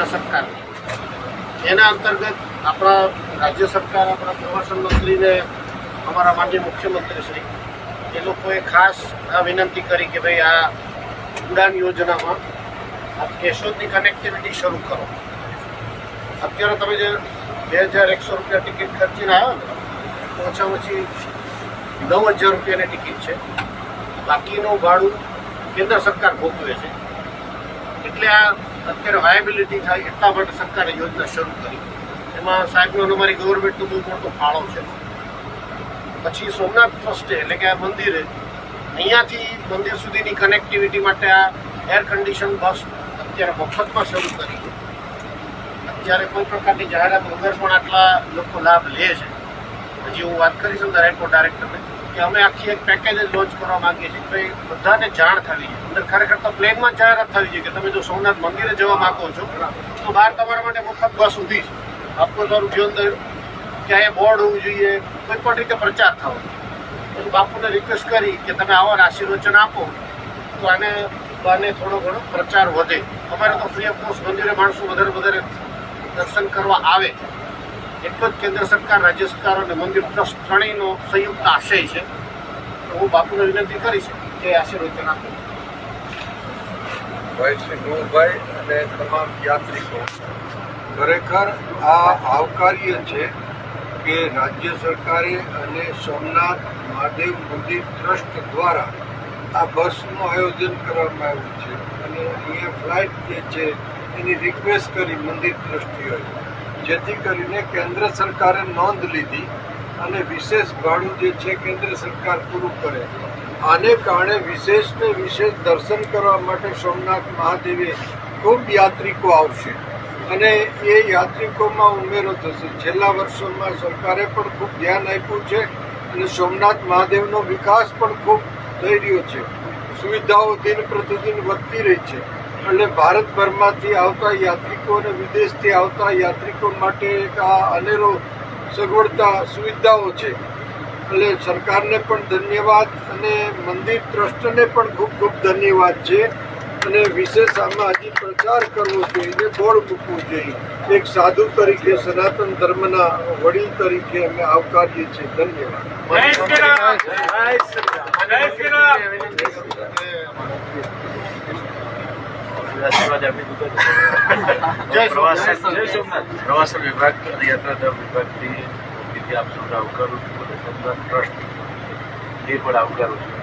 કેન્દ્ર સરકારની એના અંતર્ગત આપણા રાજ્ય સરકાર, આપણા પ્રવાસન મંત્રીને અમારા માનનીય મુખ્યમંત્રી શ્રી, એ લોકોએ ખાસ આ વિનંતી કરી કે ભાઈ આ ઉડાન યોજનામાં આ કેશોદની કનેક્ટિવિટી શરૂ કરો. અત્યારે તમે જે બે હજાર એકસો રૂપિયા ટિકિટ ખર્ચીને આવ્યો ને ઓછામાં ઓછી નવ હજાર રૂપિયાની ટિકિટ છે. બાકીનું ભાડું કેન્દ્ર સરકાર ભોગવે છે. એટલે આ અત્યારે વાયબિલિટી થાય એટલા માટે સરકારે યોજના શરૂ કરી. એમાં સાહેબનો અમારી ગવર્મેન્ટનો બહુ મોટો ફાળો છે. પછી સોમનાથ ટ્રસ્ટે એટલે કે આ મંદિરે અહીંયાથી મંદિર સુધીની કનેક્ટિવિટી માટે આ એર કન્ડિશન બસ અત્યારે મફતમાં શરૂ કરી છે. અત્યારે કોઈ પ્રકારની જાહેરાત વગર પણ આટલા લોકો લાભ લે છે. હજી હું વાત કરીશ અંદર એરપોર્ટ ડાયરેક્ટરને કે અમે આખી એક પેકેજ જ લોન્ચ કરવા માંગીએ છીએ. ભાઈ બધાને જાણ થવી અંદર ખરેખર તો પ્લેનમાં જાહેરાત થવી જોઈએ કે તમે જો સોમનાથ મંદિરે જવા માગો છો, તો બહાર તમારા માટે મફત બસ ઊભી છે. આપનું તમારું જીવન ક્યાંય બોર્ડ હોવું જોઈએ, કોઈ પણ રીતે પ્રચાર થવો પછી બાપુને રિક્વેસ્ટ કરી કે તમે આવા આશીર્વચન આપો, તો આને આને થોડો ઘણો પ્રચાર વધે. અમારે તો ફ્રી ઓફ કોસ્ટ મંદિરે માણસો વધારે વધારે દર્શન કરવા આવે. એટલો જ કેન્દ્ર સરકાર, રાજ્ય સરકાર અને મંદિર ટ્રસ્ટ ત્રણેયનો સંયુક્ત આશય છે. તો હું બાપુને વિનંતી કરીશ કે આશીર્વચન આપો ભાઈ શ્રી ગુણભાઈ અને તમામ યાત્રિકો, ખરેખર આ આવકાર્ય છે કે રાજ્ય સરકારે અને સોમનાથ મહાદેવ મંદિર ટ્રસ્ટ દ્વારા આ બસનું આયોજન કરવામાં આવ્યું છે. અને અહીંયા ફ્લાઇટ જે છે, એની રિક્વેસ્ટ કરી મંદિર ટ્રસ્ટીઓએ. જેથી કરીને કેન્દ્ર સરકારે નોંધ લીધી અને વિશેષ ભાડું જે છે કેન્દ્ર સરકાર પૂરું કરે. આને કારણે વિશેષને વિશેષ દર્શન કરવા માટે સોમનાથ મહાદેવે ખૂબ યાત્રિકો આવશે. અને એ યાત્રિકોમાં ઉમેરો થશે. છેલ્લા વર્ષોમાં સરકારે પણ ખૂબ ધ્યાન આપ્યું છે અને સોમનાથ મહાદેવનો વિકાસ પણ ખૂબ થઈ રહ્યો છે. સુવિધાઓ દિન પ્રતિદિન વધતી રહી છે. એટલે ભારતભરમાંથી આવતા યાત્રિકો અને વિદેશથી આવતા યાત્રિકો માટે એક આ અનેરો સગવડતા સુવિધાઓ છે. એટલે સરકારને પણ ધન્યવાદ અને મંદિર ટ્રસ્ટને પણ ખૂબ ખૂબ ધન્યવાદ છે. અને વિશેષ આમાં હજી પ્રચાર કરવો જોઈએ બોર્ડ મૂકવું જોઈએ. એક સાધુ તરીકે સનાતન ધર્મના વડીલ તરીકે અમે આવકારીએ છીએ. ધન્યવાદ. કરું આશીર્વાદ આપી વિભાગ યાત્રાધામ વિભાગથી તેથી આપ સૌને આવકારું ટ્રસ્ટ એ પણ આવકારું છું.